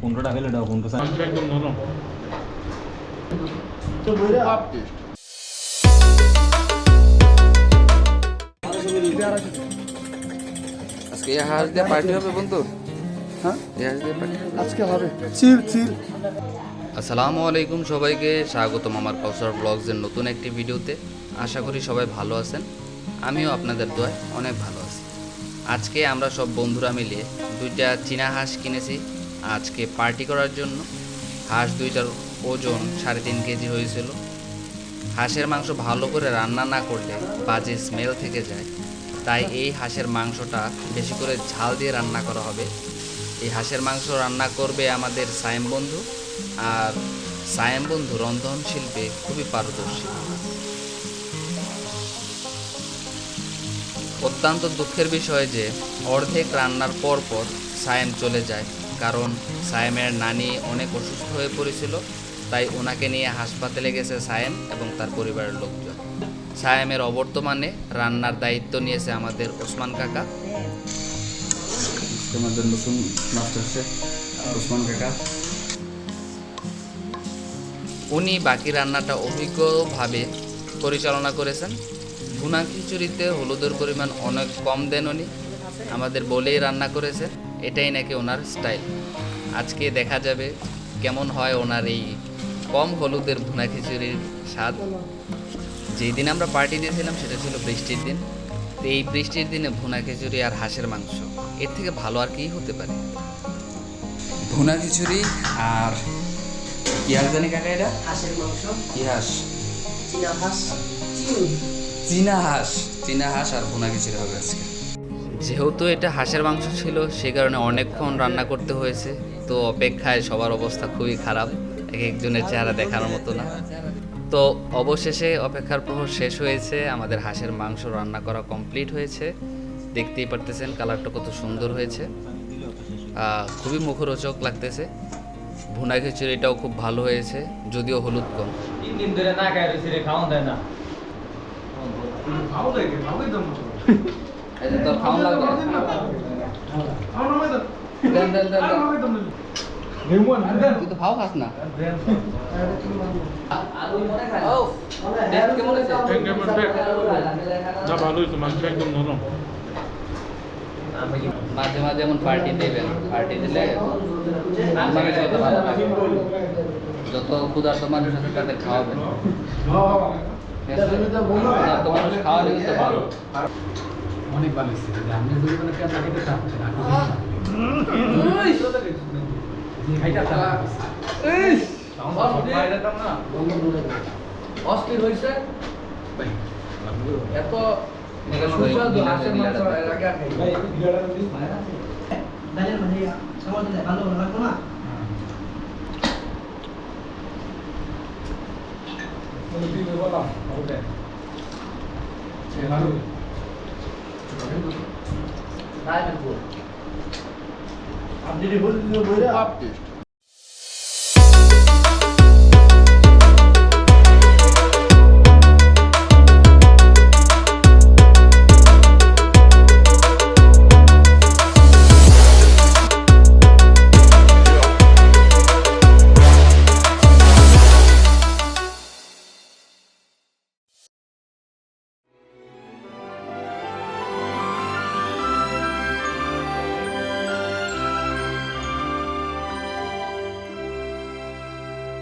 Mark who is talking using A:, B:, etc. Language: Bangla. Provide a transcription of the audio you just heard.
A: পনেরোটা খেলে এটা পনেরো
B: মাংস একদম নরম।
C: আজকে এই হাঁস দিয়ে পার্টি হবে বন্ধু।
D: হ্যাঁ?
C: এই হাঁস দিয়ে পার্টি
D: আজকে হবে। চিল চিল।
C: আসসালামু আলাইকুম সবাইকে স্বাগতম আমার কাউসার ব্লগসের নতুন একটি ভিডিওতে। আশা করি সবাই ভালো আছেন। আমিও আপনাদের দোয়ায় অনেক ভালো আছি। আজকে আমরা সব বন্ধুরা মিলিয়ে দুইটা চীনা হাঁস কিনেছি। আজকে পার্টি করার জন্য হাঁস দুইটার ওজন সাড়ে তিন কেজি হয়েছিল। হাঁসের মাংস ভালো করে রান্না না করলে বাজে স্মেল থেকে যায়। তাই এই হাঁসের মাংসটা বেশি করে ঝাল দিয়ে রান্না করা হবে। এই হাঁসের মাংস রান্না করবে আমাদের সায়েম বন্ধু আর সায়েম বন্ধু রন্ধন শিল্পে খুবই পারদর্শী। অত্যন্ত দুঃখের বিষয় যে অর্ধেক রান্নার পর পর সায়েম চলে যায়। কারণ সায়েমের নানি অনেক অসুস্থ হয়ে পড়েছিল তাই ওনাকে নিয়ে হাসপাতালে গেছে সায়েম এবং তার পরিবারের লোকজন। সায়েমের অবর্তমানে রান্নার দায়িত্ব নিয়েছে আমাদের ওসমান কাকা। আমাদের নতুন মাস্টার ওসমান কাকা। উনি বাকি রান্নাটা অভিজ্ঞভাবে পরিচালনা করেছেন। ভুনা খিচুড়িতে হলুদের পরিমাণ অনেক কম দেন উনি। আমাদের বলেই রান্না করেছেন। এটাই নাকি ওনার স্টাইল। আজকে দেখা যাবে কেমন হয় ওনার এই কম হলুদের ভুনা খিচুড়ির স্বাদ। যেই দিন আমরা পার্টি দিয়েছিলাম সেটা ছিল বৃষ্টির দিন। তো এই বৃষ্টির দিনে ভুনা খিচুড়ি আর হাঁসের মাংস এর থেকে ভালো আর কি হতে পারে? ভুনা খিচুড়ি আর কি হাঁস জানি কাকা এটা?
E: হাঁসের মাংস।
C: কি হাঁস?
E: চীনা হাঁস। চীনা
C: হাঁস। চীনা হাঁস আর ভুনা খিচুড়ি হবে আজকে। যেহেতু এটা হাঁসের মাংস ছিল সে কারণে অনেকক্ষণ রান্না করতে হয়েছে। তো অপেক্ষায় সবার অবস্থা খুবই খারাপ এক একজনের চেহারা দেখানোর মতো না। তো অবশেষে অপেক্ষার প্রহর শেষ হয়েছে আমাদের হাঁসের মাংস রান্না করা কমপ্লিট হয়েছে। দেখতেই পারতেছেন কালারটা কত সুন্দর হয়েছে। খুবই মুখরোচক লাগতেছে। ভুনা খিচুড়িটাও খুব ভালো হয়েছে যদিও হলুদ কম।
A: তিন দিন ধরে না খাওয়া দেয় না।
C: এই তোর খাওয়া লাগবে? দেন দেন দেন দেন। তুই তো ভাও খাস না। মাঝে মাঝে এমন পার্টি দেবেন। পার্টি দিলে যত। ক্ষুধার্ত মানুষ আছে তাদের খাওয়াবেন। মানুষ খাওয়ালে কিন্তু ভালো।
F: অনেক ভালো হয়েছে যদি আপনি যদি কোনো চান যে খাইটা
C: অস্থির হয়েছে এত সুস্বাদু হাঁসের মাংস এর আগে
E: মানে ভালো লাগবো না
D: আপনি